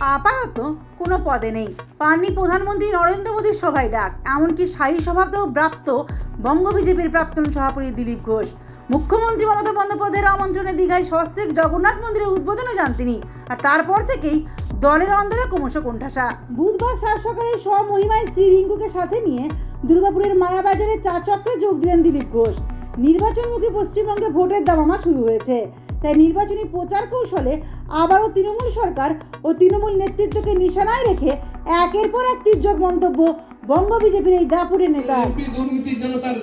আপাতত কোনো পদে নেই। পাননি প্রধানমন্ত্রী নরেন্দ্র মোদীর সভায় ডাক, এমনকি স্থায়ী সভাতেও প্রাপ্ত বঙ্গ বিজেপির প্রাক্তন সভাপতি দিলীপ ঘোষ। মুখ্যমন্ত্রী মমতা বন্দ্যোপাধ্যায়ের আমন্ত্রণে দীঘায় সস্ত্রিক জগন্নাথ মন্দিরের উদ্বোধনে যান তিনি, আর তারপর থেকেই দলের অন্দরে ক্রমশ কোণঠাসা। বুধবার সাত সকালে স্বমহিমায় স্ত্রী রিঙ্কুকে সাথে নিয়ে দুর্গাপুরের মায়াবাজারে চা চক্রে যোগ দিলেন দিলীপ ঘোষ। নির্বাচনমুখী পশ্চিমবঙ্গে ভোটের দামামা শুরু হয়েছে। তাই নির্বাচনী প্রচার কৌশলে আবারও তৃণমূল সরকার ও তৃণমূল নেতৃত্বকে নিশানায় রেখে একের পর এক তির্যক মন্তব্য বঙ্গ বিজেপির এই দাপুরের এমপি দুর্নীতির জন্য তার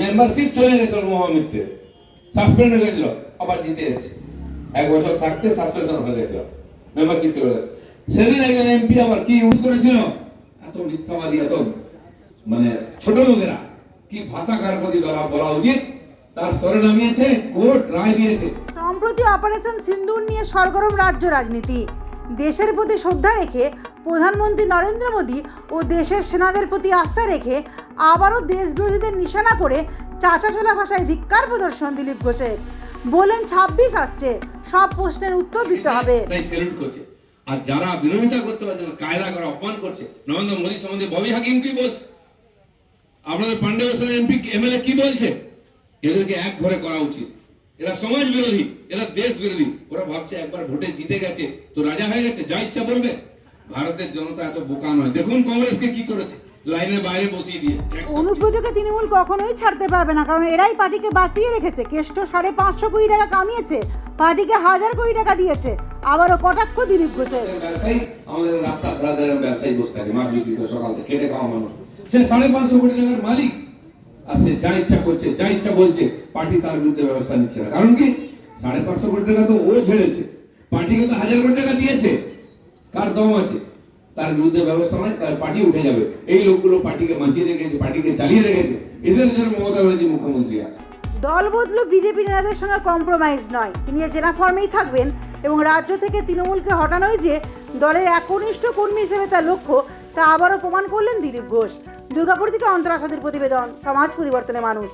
মেম্বারশিপ চলে গেছিল মহামিত্রে সাসপেন্ড হয়ে গেছিল, আবার জিতে এসেছে। এক বছর থাকতে সাসপেনশন হয়ে গেছিল মেম্বারশিপ চলে গেছে। সেদিন একজন এমপি আবার কি ইউজ করেছিল? এত মিথ্যাবাদী, এত মানে ছোট লোকেরা। কি ভাষা কার প্রতি বলা উচিত? তার স্তরে নামিয়েছে, কোর্ট রায় দিয়েছে। সম্প্রতি অপারেশন সিন্দুর নিয়ে সরগরম রাজ্য রাজনীতি। দেশের প্রতি শ্রদ্ধা রেখে প্রধানমন্ত্রী নরেন্দ্র মোদী ও দেশের সেনাদের প্রতি আস্থা রেখে আবারও দেশ বিরোধীদের নিশানা করে চাচাছোলা ভাষায় ধিক্কার প্রদর্শন দিলীপ ঘোষের। বলেন ছাব্বিশ আসছে সব প্রশ্নের উত্তর দিতে হবে। আর যারা বিরোধিতা করতে পারছে না কায়দা করে অপমান করছে নরেন্দ্র মোদী সম্বন্ধে ববি হাকিম কি বলছে? আপনাদের পান্ডে এমপি এমএলএ কি বলছে? এদেরকে এক ঘরে করা উচিত। এরা সমাজ বিরোধী এরা দেশ বিরোধী। ওরা ভাবছে একবার ভোটে জিতে গেছে তো রাজা হয়ে গেছে যা ইচ্ছা বলবে। ভারতের জনতা এত বোকা নয়। দেখুন কংগ্রেসকে কি করেছে লাইনের বাইরে বসিয়ে দিয়েছে। একশো- তৃণমূল কখনোই ছাড়তে পারবে না কারণ এরাই পার্টিকে বাঁচিয়ে রেখেছে। কেষ্ট সাড়ে পাঁচশো কোটি টাকা কামিয়েছে পার্টিকে হাজার কোটি টাকা দিয়েছে। আবারও কটাক্ষ দিলীপ ঘোষের। আমাদের রাস্তা ব্রাদারের ব্যবসায়ী বসে থাকে মাছ বিক্রি করে সকাল থেকে খেটে খাওয়া মানুষ। সে সাড়ে পাঁচশো কোটি টাকার মালিক। সে যা ইচ্ছা করছে, যা ইচ্ছা বলছে, পার্টি তার বিরুদ্ধে ব্যবস্থা নিচ্ছে না। কারণ কি? সাড়ে পাঁচশো কোটি টাকা তো ও ঝেড়েছে। পার্টিকে তো হাজার কোটি টাকা দিয়েছে। কার দম আছে? তার বিরুদ্ধে ব্যবস্থা নয়, তার পার্টি উঠে যাবে। এই লোকগুলো পার্টিকে বাঁচিয়ে রেখেছে, পার্টিকে চালিয়ে রেখেছে। এদের জন্য মমতা ব্যানার্জি মুখ্যমন্ত্রী আছে। দল বদলু বিজেপি নেতাদের সঙ্গে কম্প্রোমাইজ নয়। তিনি জেলা ফর্মেই থাকবেন এবং রাজ্য থেকে তৃণমূলকে হটানোই যে দলের একনিষ্ঠ কর্মী হিসেবে তার লক্ষ্য, তা আবারও প্রমাণ করলেন দিলীপ ঘোষ। দুর্গাপুর থেকে অন্তরাসাদের প্রতিবেদন সমাজ পরিবর্তনে মানুষ।